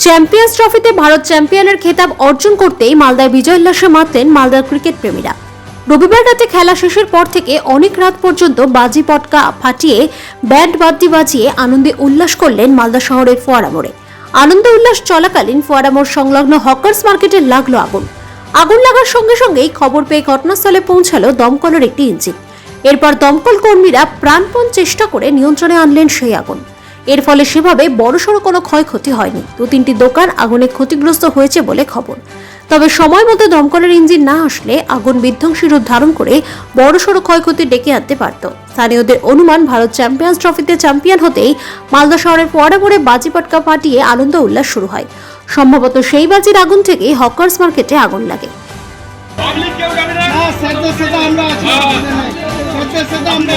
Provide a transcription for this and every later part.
Champions ট্রফিতে ভারত চ্যাম্পিয়নের খেতাব অর্জন করতেই মালদায় বিজয় উল্লাসে মাতলেন মালদার ক্রিকেট প্রেমীরা। রবিবার রাতে খেলা শেষের পর থেকে অনেক রাত পর্যন্ত বাজি পটকা ফাটিয়ে ব্যান্ড বাদ্যি বাজিয়ে আনন্দে উল্লাস করলেন মালদা শহরের ফোয়ারা মোড়ে। আনন্দ উল্লাস চলাকালীন ফোয়ারা মোড় সংলগ্ন হকার্স মার্কেটে লাগল আগুন। আগুন লাগার সঙ্গে সঙ্গেই খবর পেয়ে ঘটনাস্থলে পৌঁছালো দমকলের একটি ইঞ্জিন। এরপর দমকল কর্মীরা প্রাণপণ চেষ্টা করে নিয়ন্ত্রণে আনলেন সেই আগুন। এর ফলে সেভাবে বড়সড় কোনো ক্ষয়ক্ষতি হয়নি। দু তিনটি দোকান আগুনে ক্ষতিগ্রস্ত হয়েছে বলে খবর। তবে সময় মতো দমকলের ইঞ্জিন না আসলে আগুন বিধ্বংসী রূপ ধারণ করে বড়সড় ক্ষয়ক্ষতি ডেকে আনতে পারত। স্থানীয়দের অনুমান ভারত চ্যাম্পিয়ন্স ট্রফিতে চ্যাম্পিয়ন হতেই মালদা শহরের পরে পরে বাজি পটকা ফাটিয়ে আনন্দ উল্লাস শুরু হয়। সম্ভবত সেই বাজির আগুন থেকেই হকার্স মার্কেটে আগুন লাগে। আমরা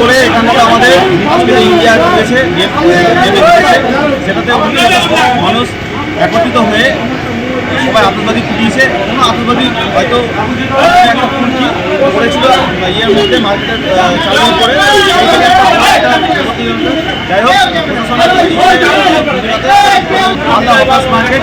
করে এখানে তো আমাদের আজকে ইন্ডিয়া রয়েছে সেটাতে মানুষ একত্রিত হয়ে সবাই আতঙ্কবাদী ফুটিয়েছে কোনো আতঙ্কবাদী হয়তো করেছিল ইয়ের মধ্যে মার্কেট চালানোর পরে। যাই হোক মার্কেট